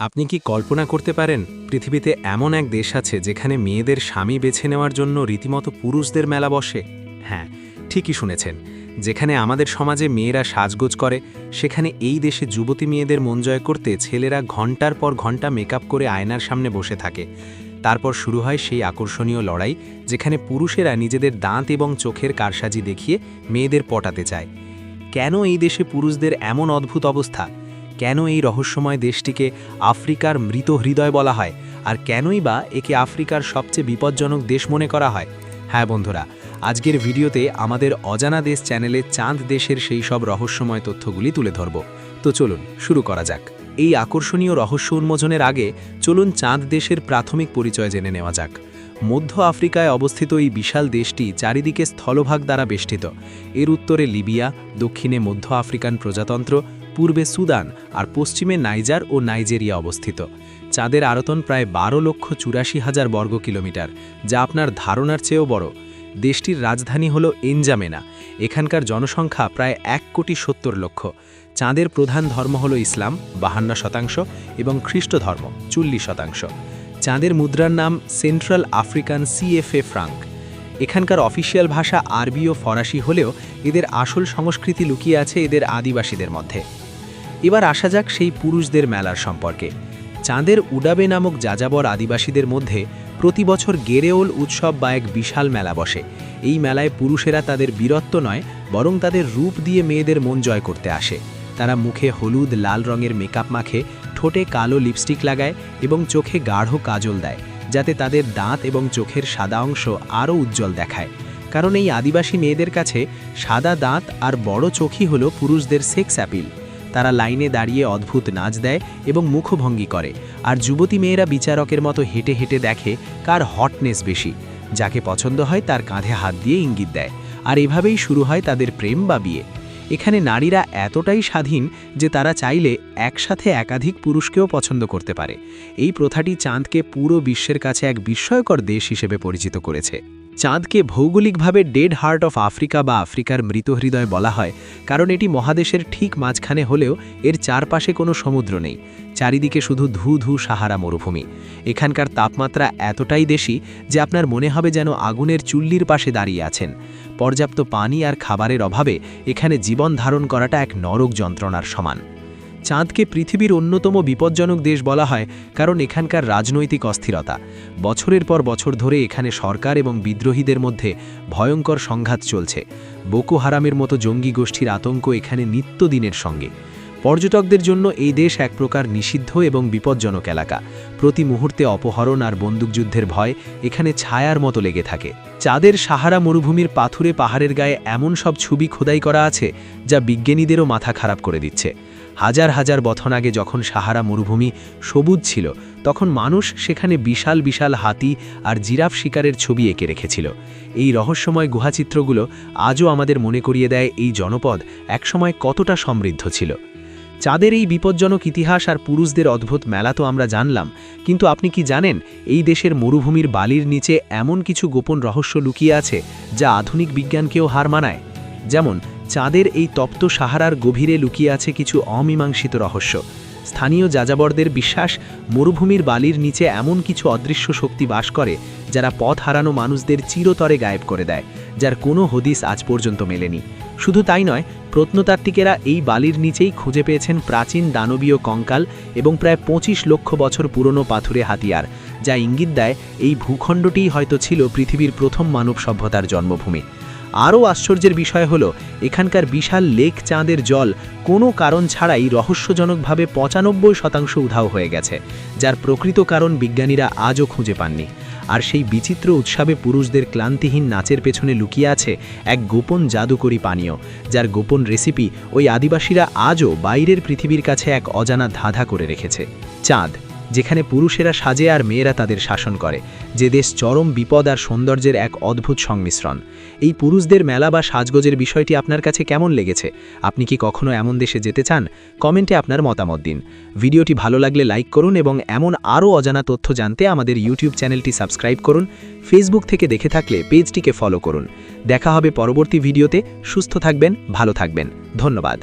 আপনি কি কল্পনা করতে পারেন, পৃথিবীতে এমন এক দেশ আছে যেখানে মেয়েদের স্বামী বেছে নেওয়ার জন্য রীতিমতো পুরুষদের মেলা বসে? হ্যাঁ ঠিকই শুনেছেন। যেখানে আমাদের সমাজে মেয়েরা সাজগোজ করে, সেখানে এই দেশে যুবতী মেয়েদের মন জয় করতে ছেলেরা ঘণ্টার পর ঘণ্টা মেকআপ করে আয়নার সামনে বসে থাকে। তারপর শুরু হয় সেই আকর্ষণীয় লড়াই, যেখানে পুরুষেরা নিজেদের দাঁত এবং চোখের কারসাজি দেখিয়ে মেয়েদের পটাতে চায়। কেন এই দেশে পুরুষদের এমন অদ্ভুত অবস্থা? কেন এই রহস্যময় দেশটিকে আফ্রিকার মৃত হৃদয় বলা হয়? আর কেনই বা একে আফ্রিকার সবচেয়ে বিপজ্জনক দেশ মনে করা হয়? হ্যাঁ বন্ধুরা, আজকের ভিডিওতে আমাদের অজানা দেশ চ্যানেলে চাঁদ দেশের সেই সব রহস্যময় তথ্যগুলি তুলে ধরব। তো চলুন, শুরু করা যাক। এই আকর্ষণীয় রহস্য উন্মোচনের আগে চলুন চাঁদ দেশের প্রাথমিক পরিচয় জেনে নেওয়া যাক। মধ্য আফ্রিকায় অবস্থিত এই বিশাল দেশটি চারিদিকে স্থলভাগ দ্বারা বেষ্টিত। এর উত্তরে লিবিয়া, দক্ষিণে মধ্য আফ্রিকান প্রজাতন্ত্র পূর্বে সুদান আর পশ্চিমে নাইজার ও নাইজেরিয়া অবস্থিত। চাঁদের আয়তন প্রায় বারো লক্ষ চুরাশি হাজার বর্গ কিলোমিটার, যা আপনার ধারণার চেয়েও বড়। দেশটির রাজধানী হল এনজামেনা, এখানকার জনসংখ্যা প্রায় এক কোটি সত্তর লক্ষ। চাঁদের প্রধান ধর্ম হল ইসলাম, বাহান্ন শতাংশ, এবং খ্রিস্ট ধর্ম, চল্লিশ শতাংশ। চাঁদের মুদ্রার নাম সেন্ট্রাল আফ্রিকান সিএফএ ফ্রাঙ্ক। এখানকার অফিসিয়াল ভাষা আরবি ও ফরাসি হলেও এদের আসল সংস্কৃতি লুকিয়ে আছে এদের আদিবাসীদের মধ্যে। এবার আসা যাক সেই পুরুষদের মেলার সম্পর্কে। চাঁদের উডাবে নামক যাযাবর আদিবাসীদের মধ্যে প্রতি বছর গেরেওল উৎসব বা এক বিশাল মেলা বসে। এই মেলায় পুরুষেরা তাদের বীরত্ব নয়, বরং তাদের রূপ দিয়ে মেয়েদের মন জয় করতে আসে। তারা মুখে হলুদ, লাল রঙের মেকআপ মাখে, ঠোঁটে কালো লিপস্টিক লাগায় এবং চোখে গাঢ় কাজল দেয়, যাতে তাদের দাঁত এবং চোখের সাদা অংশ আরও উজ্জ্বল দেখায়। কারণ এই আদিবাসী মেয়েদের কাছে সাদা দাঁত আর বড় চোখই হল পুরুষদের সেক্স অ্যাপিল। তারা লাইনে দাঁড়িয়ে অদ্ভুত নাচ দেয় এবং মুখভঙ্গি করে। আর যুবতী মেয়েরা বিচারকের মতো হেঁটে হেঁটে দেখে কার হটনেস বেশি। যাকে পছন্দ হয় তার কাঁধে হাত দিয়ে ইঙ্গিত দেয়। আর এভাবেই শুরু হয় তাদের প্রেম বা বিয়ে। এখানে নারীরা এতটাই স্বাধীন যে তারা চাইলে একসাথে একাধিক পুরুষকেও পছন্দ করতে পারে। এই প্রথাটি চাঁদকে পুরো বিশ্বের কাছে এক বিস্ময়কর দেশ হিসেবে পরিচিত করেছে। চাঁদকে ভৌগোলিকভাবে ডেড হার্ট অফ আফ্রিকা বা আফ্রিকার মৃত হৃদয় বলা হয়, কারণ এটি মহাদেশের ঠিক মাঝখানে হলেও এর চারপাশে কোনো সমুদ্র নেই, চারিদিকে শুধু ধু ধু সাহারা মরুভূমি। এখানকার তাপমাত্রা এতটাই বেশি যে আপনার মনে হবে যেন আগুনের চুল্লির পাশে দাঁড়িয়ে আছেন। পর্যাপ্ত পানি আর খাবারের অভাবে এখানে জীবন ধারণ করাটা এক নরক যন্ত্রণার সমান। চাঁদকে পৃথিবীর অন্যতম বিপজ্জনক দেশ বলা হয়, কারণ এখানকার রাজনৈতিক অস্থিরতা। বছরের পর বছর ধরে এখানে সরকার এবং বিদ্রোহীদের মধ্যে ভয়ঙ্কর সংঘাত চলছে। বোকো হারামের মতো জঙ্গি গোষ্ঠীর আতঙ্ক এখানে নিত্যদিনের সঙ্গে। পর্যটকদের জন্য এই দেশ এক প্রকার নিষিদ্ধ এবং বিপজ্জনক এলাকা। প্রতি মুহূর্তে অপহরণ আর বন্দুকযুদ্ধের ভয় এখানে ছায়ার মতো লেগে থাকে। চাঁদের সাহারা মরুভূমির পাথুরে পাহাড়ের গায়ে এমন সব ছবি খোদাই করা আছে, যা বিজ্ঞানীদেরও মাথা খারাপ করে দিচ্ছে। হাজার হাজার বছর আগে যখন সাহারা মরুভূমি সবুজ ছিল, তখন মানুষ সেখানে বিশাল বিশাল হাতি আর জিরাফ শিকারের ছবি এঁকে রেখেছিল। এই রহস্যময় গুহাচিত্রগুলো আজও আমাদের মনে করিয়ে দেয় এই জনপদ একসময় কতটা সমৃদ্ধ ছিল। চাঁদের এই বিপজ্জনক ইতিহাস আর পুরুষদের অদ্ভুত মেলা তো আমরা জানলাম, কিন্তু আপনি কি জানেন এই দেশের মরুভূমির বালির নিচে এমন কিছু গোপন রহস্য লুকিয়ে আছে যা আধুনিক বিজ্ঞানকেও হার মানায়? যেমন চাঁদের এই তপ্ত সাহারার গভীরে লুকিয়ে আছে কিছু অমীমাংসিত রহস্য। স্থানীয় যাযাবরদের বিশ্বাস, মরুভূমির বালির নিচে এমন কিছু অদৃশ্য শক্তি বাস করে, যারা পথ হারানো মানুষদের চিরতরে গায়েব করে দেয়, যার কোনো হদিস আজ পর্যন্ত মেলেনি। শুধু তাই নয়, প্রত্নতাত্ত্বিকেরা এই বালির নিচেই খুঁজে পেয়েছেন প্রাচীন দানবীয় কঙ্কাল এবং প্রায় ২৫ লক্ষ বছর পুরনো পাথুরে হাতিয়ার, যা ইঙ্গিত দেয় এই ভূখণ্ডটিই হয়তো ছিল পৃথিবীর প্রথম মানব সভ্যতার জন্মভূমি। আরও আশ্চর্যের বিষয় হল, এখানকার বিশাল লেক চাঁদের জল কোনো কারণ ছাড়াই রহস্যজনকভাবে পঁচানব্বই শতাংশ উধাও হয়ে গেছে, যার প্রকৃত কারণ বিজ্ঞানীরা আজও খুঁজে পাননি। আর সেই বিচিত্র উৎসবে পুরুষদের ক্লান্তিহীন নাচের পেছনে লুকিয়ে আছে এক গোপন জাদুকরী পানীয়, যার গোপন রেসিপি ওই আদিবাসীরা আজও বাইরের পৃথিবীর কাছে এক অজানা ধাঁধা করে রেখেছে। চাঁদ। যেখানে পুরুষেরা সাজে আর মেয়েরা তাদের শাসন করে। যে দেশ চরম বিপদ আর সৌন্দর্যের এক অদ্ভুত সংমিশ্রণ। এই পুরুষদের মেলা বা সাজগোজের বিষয়টি আপনার কাছে কেমন লেগেছে? আপনি কি কখনো এমন দেশে যেতে চান? কমেন্টে আপনার মতামত দিন। ভিডিওটি ভালো লাগলে লাইক করুন এবং এমন আরও অজানা তথ্য জানতে আমাদের ইউটিউব চ্যানেলটি সাবস্ক্রাইব করুন, ফেসবুক থেকে দেখে থাকলে পেজটিকে ফলো করুন। দেখা হবে পরবর্তী ভিডিওতে। সুস্থ থাকবেন, ভালো থাকবেন। ধন্যবাদ।